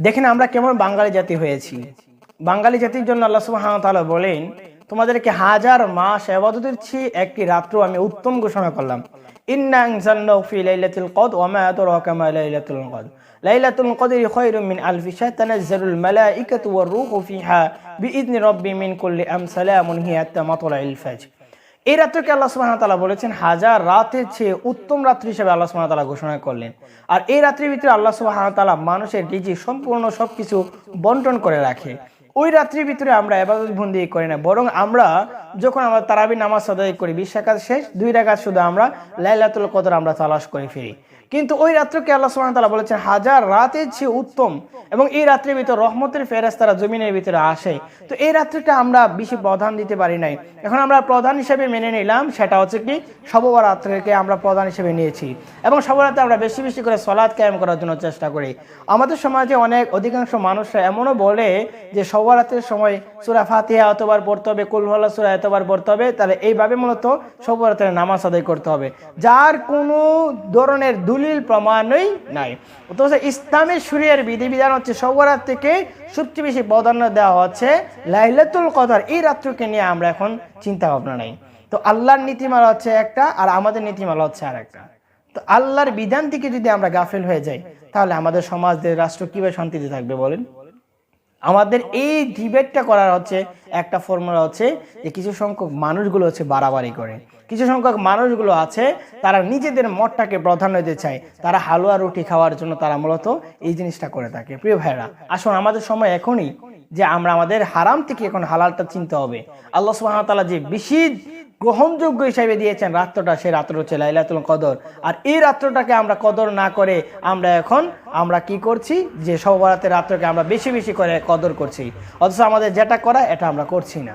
দেখেন আমরা কেমন বাঙালি জাতি হয়েছি। বাঙালি জাতির জন্য আল্লাহ তাআলা বলেন, তোমাদেরকে হাজার মাস আবাদতের চেয়ে একটি রাত্র আমি উত্তম ঘোষণা করলাম। ইন্না এই রাত্রকে আল্লাহ সুবাহতালা বলেছেন, হাজার রাতের চেয়ে উত্তম রাত্রি হিসেবে আল্লাহ সুবাহতালা ঘোষণা করলেন। আর এই রাত্রির ভিতরে আল্লাহ সুবাহতালা মানুষের রিজিক সম্পূর্ণ সব কিছু বন্টন করে রাখে। ওই রাত্রির ভিতরে আমরা এবাদত বন্দি করি না, বরং আমরা যখন আমরা তারাবি নামাজ আদায় করি, বিশ শেষ, দুই রাখাত শুধু আমরা লাইলাতুল কদর আমরা তালাশ করে ফিরি। কিন্তু ওই রাত্রকে আল্লাহ তাআলা বলেছেন, হাজার রাতের চেয়ে উত্তম এবং এই রাত্রির ভিতর রহমতের ফেরেশতারা জমিনের ভিতরে আসে। তো এই রাত্রিটা আমরা বেশি প্রধান দিতে পারি নাই। এখন আমরা প্রধান হিসেবে মেনে নিলাম, সেটা হচ্ছে কি সববার আমরা প্রধান হিসেবে নিয়েছি এবং সবরাতে আমরা বেশি বেশি করে সলাদ কায়েম করার জন্য চেষ্টা করি। আমাদের সমাজে অনেক অধিকাংশ মানুষরা এমনও বলে যে সবরাতের সময় সুরা ফাতিহা এতবার পড়তে হবে কুলহল্লা সুরা এতবার পড়তে হবে, তাহলে এইভাবে মূলত সবরাতের নামাজ আদায় করতে হবে। যার কোনো ধরনের দলিল প্রমাণই নাই। অথচ ইসলামের সুরিয়ার বিধিবিধান হচ্ছে সবরাত থেকে সবচেয়ে বেশি প্রাধান্য দেওয়া হচ্ছে লাইলাতুল কদর। এই রাত্রকে নিয়ে আমরা এখন চিন্তা ভাবনা নাই। তো আল্লাহর নীতিমালা হচ্ছে একটা আর আমাদের নীতিমালা হচ্ছে আর একটা তো আল্লাহর বিধান থেকে যদি আমরা গাফেল হয়ে যাই, তাহলে আমাদের সমাজ রাষ্ট্র কীভাবে শান্তিতে থাকবে বলেন? আমাদের এই ডিবেটটা করার হচ্ছে একটা ফর্মুলা হচ্ছে যে কিছু সংখ্যক মানুষগুলো হচ্ছে বাড়াবাড়ি করে। কিছু সংখ্যক মানুষগুলো আছে, তারা নিজেদের মতটাকে প্রাধান্য দিতে চায়। তারা হালুয়া রুটি খাওয়ার জন্য তারা মূলত এই জিনিসটা করে থাকে। প্রিয় ভাইরা আসুন আমাদের সময় এখনই যে আমরা আমাদের হারাম থেকে এখন হালালটা চিনতে হবে। আল্লাহ তাআলা যে বেশি গ্রহণযোগ্য হিসাবে দিয়েছেন রাত্রটা সেই রাত্র হচ্ছে লাইলাতুল কদর। আর এই রাত্রটাকে আমরা কদর না করে আমরা এখন, আমরা কি করছি? যে সবরাতের রাত্রকে আমরা বেশি বেশি করে কদর করছি। অথচ আমাদের যেটা করা, এটা আমরা করছি না।